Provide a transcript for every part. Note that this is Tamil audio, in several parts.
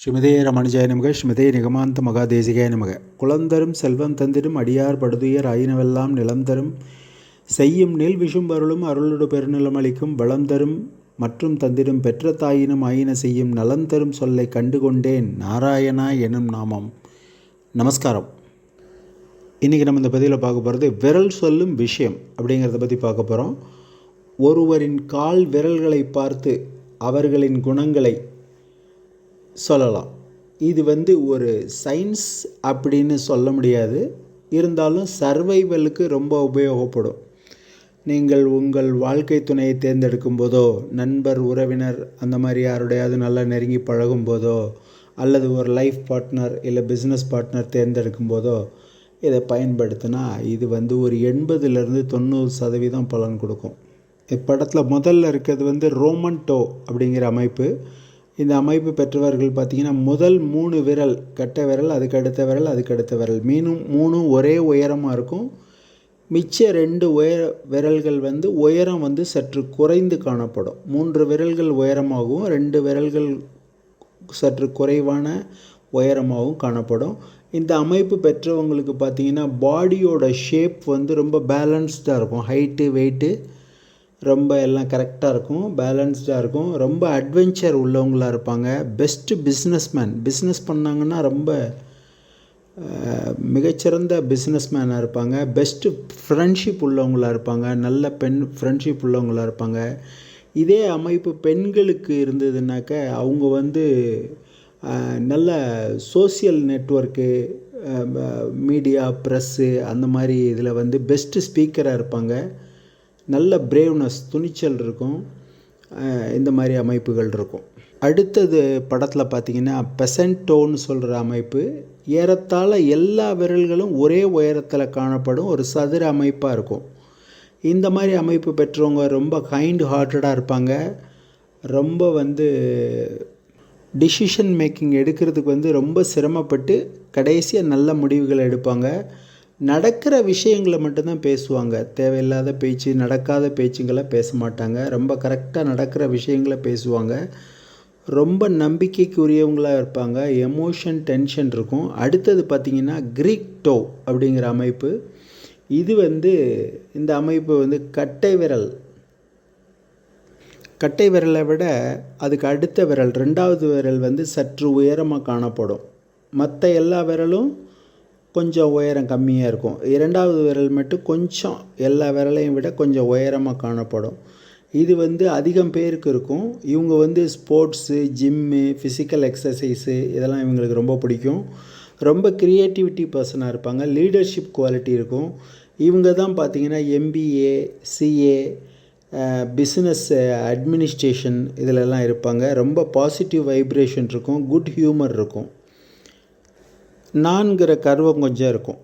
ஸ்ரீமதே ரமணிஜாய நமக ஸ்ரீமதே நிகமாந்த மகா தேசிகாய நமக. குளந்தரும் செல்வம் தந்திடும் அடியார் படுதுயர் ஆயினவெல்லாம் நிலம் தரும். செய்யும் நெல் விஷும் அருளும் அருளோடு பெருநிலம் அளிக்கும் வளம் தரும். மற்றும் தந்திடும் பெற்ற தாயினும் ஆயின செய்யும் நலம் தரும் சொல்லை கண்டுகொண்டேன் நாராயணா எனும் நாமம். நமஸ்காரம். இன்றைக்கி நம்ம இந்த பதிவில் பார்க்க போகிறது விரல் சொல்லும் விஷயம் அப்படிங்கிறத பற்றி பார்க்க போகிறோம் ஒருவரின் கால் விரல்களை பார்த்து அவர்களின் குணங்களை சொல்லலாம். இது வந்து ஒரு சயின்ஸ் அப்படின்னு சொல்ல முடியாது. இருந்தாலும் சர்வைவலுக்கு ரொம்ப உபயோகப்படும். நீங்கள் உங்கள் வாழ்க்கை துணையை தேர்ந்தெடுக்கும் போதோ நண்பர் உறவினர் அந்த மாதிரி யாருடையாவது நல்லா நெருங்கி பழகும் போதோ அல்லது ஒரு லைஃப் பார்ட்னர் இல்லை பிஸ்னஸ் பார்ட்னர் தேர்ந்தெடுக்கும் போதோ இதை பயன்படுத்தினா இது வந்து ஒரு எண்பதுலேருந்து தொண்ணூறு சதவீதம் பலன் கொடுக்கும். இப்படத்தில் முதல்ல இருக்கிறது வந்து ரோமன் டோ அப்படிங்கிற அமைப்பு. இந்த அமைப்பு பெற்றவர்கள் பார்த்திங்கன்னா முதல் மூணு விரல் கட்டை விரல் அதுக்கு அடுத்த விரல் அதுக்கு அடுத்த விரல். மீனும் மூணும் ஒரே உயரமாக இருக்கும். மிச்ச ரெண்டு உயர விரல்கள் வந்து உயரம் வந்து சற்று குறைந்து காணப்படும். மூன்று விரல்கள் உயரமாகவும் ரெண்டு விரல்கள் சற்று குறைவான உயரமாகவும் காணப்படும். இந்த அமைப்பு பெற்றவங்களுக்கு பார்த்திங்கன்னா பாடியோட ஷேப் வந்து ரொம்ப பேலன்ஸ்டாக இருக்கும். ஹைட்டு வெயிட்டு ரொம்ப எல்லாம் கரெக்டாக இருக்கும் பேலன்ஸ்டாக இருக்கும். ரொம்ப அட்வென்ச்சர் உள்ளவங்களாக இருப்பாங்க. பெஸ்ட்டு பிஸ்னஸ்மேன் பிஸ்னஸ் பண்ணாங்கன்னா ரொம்ப மிகச்சிறந்த பிஸ்னஸ் மேனாக இருப்பாங்க. பெஸ்ட்டு ஃப்ரெண்ட்ஷிப் உள்ளவங்களாக இருப்பாங்க. நல்ல பெண் ஃப்ரெண்ட்ஷிப் உள்ளவங்களாக இருப்பாங்க. இதே அமைப்பு பெண்களுக்கு இருந்ததுனாக்க அவங்க வந்து நல்ல சோசியல் நெட்ஒர்க்கு மீடியா ப்ரெஸ்ஸு அந்த மாதிரி இதில் வந்து பெஸ்ட்டு ஸ்பீக்கராக இருப்பாங்க. நல்ல பிரேவ்னஸ் துணிச்சல் இருக்கும். இந்த மாதிரி அமைப்புகள் இருக்கும். அடுத்தது படத்தில் பார்த்திங்கன்னா பெசன்டோன்னு சொல்கிற அமைப்பு ஏறத்தாழ எல்லா விரல்களும் ஒரே உயரத்தில் காணப்படும் ஒரு சதுர அமைப்பாக இருக்கும். இந்த மாதிரி அமைப்பு பெற்றவங்க ரொம்ப கைண்ட் ஹார்ட்டடாக இருப்பாங்க. ரொம்ப வந்து டிசிஷன் மேக்கிங் எடுக்கிறதுக்கு வந்து ரொம்ப சிரமப்பட்டு கடைசியாக நல்ல முடிவுகளை எடுப்பாங்க. நடக்கிற விஷயங்களை மட்டும்தான் பேசுவாங்க. தேவையில்லாத பேச்சு நடக்காத பேச்சுங்களை பேச மாட்டாங்க. ரொம்ப கரெக்டாக நடக்கிற விஷயங்களை பேசுவாங்க. ரொம்ப நம்பிக்கைக்குரியவங்களாக இருப்பாங்க. எமோஷன் டென்ஷன் இருக்கும். அடுத்தது பார்த்திங்கன்னா கிரீக் டோ அப்படிங்கிற அமைப்பு. இது வந்து இந்த அமைப்பு வந்து கட்டை விரல். கட்டை விரலை விட அதுக்கு அடுத்த விரல் ரெண்டாவது விரல் வந்து சற்று உயரமாக காணப்படும். மற்ற எல்லா விரலும் கொஞ்சம் உயரம் கம்மியாக இருக்கும். இரண்டாவது விரல் மட்டும் கொஞ்சம் எல்லா விரலையும் விட கொஞ்சம் உயரமாக காணப்படும். இது வந்து அதிகம் பேருக்கு இருக்கும். இவங்க வந்து ஸ்போர்ட்ஸு ஜிம்மு ஃபிசிக்கல் எக்ஸசைஸு இதெல்லாம் இவங்களுக்கு ரொம்ப பிடிக்கும். ரொம்ப க்ரியேட்டிவிட்டி பர்சனாக இருப்பாங்க. லீடர்ஷிப் குவாலிட்டி இருக்கும். இவங்க தான் பார்த்திங்கன்னா எம்பிஏ சிஏ பிஸ்னஸ் அட்மினிஸ்ட்ரேஷன் இதிலெல்லாம் இருப்பாங்க. ரொம்ப பாசிட்டிவ் வைப்ரேஷன் இருக்கும். குட் ஹியூமர் இருக்கும். நான்கிற கர்வம் கொஞ்சம் இருக்கும்.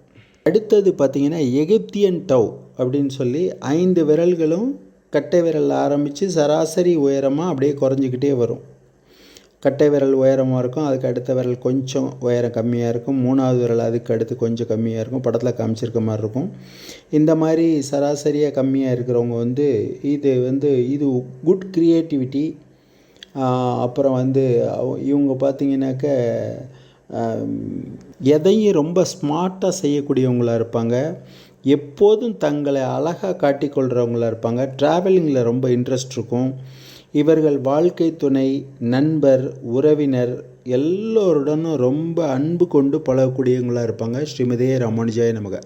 அடுத்தது பார்த்திங்கன்னா எகிப்தியன் டவ் அப்படின்னு சொல்லி ஐந்து விரல்களும் கட்டை விரல் ஆரம்பித்து சராசரி உயரமாக அப்படியே குறைஞ்சிக்கிட்டே வரும். கட்டை விரல் உயரமாக இருக்கும் அதுக்கு அடுத்த விரல் கொஞ்சம் உயரம் கம்மியாக இருக்கும் மூணாவது விரல் அதுக்கு அடுத்து கொஞ்சம் கம்மியாக இருக்கும் படத்தில் காமிச்சிருக்க மாதிரி இருக்கும். இந்த மாதிரி சராசரியாக கம்மியாக இருக்கிறவங்க வந்து இது வந்து இது குட் க்ரியேட்டிவிட்டி அப்புறம் வந்து இவங்க பார்த்திங்கனாக்க எதையும் ரொம்ப ஸ்மார்ட்டாக செய்யக்கூடியவங்களாக இருப்பாங்க. எப்போதும் தங்களை அழகாக காட்டிக்கொள்கிறவங்களாக இருப்பாங்க. ட்ராவலிங்கில் ரொம்ப இன்ட்ரெஸ்ட் இருக்கும். இவர்கள் வாழ்க்கை துணை நண்பர் உறவினர் எல்லோருடனும் ரொம்ப அன்பு கொண்டு பழகக்கூடியவங்களாக இருப்பாங்க. ஸ்ரீமதே ராமானுஜாய நமக.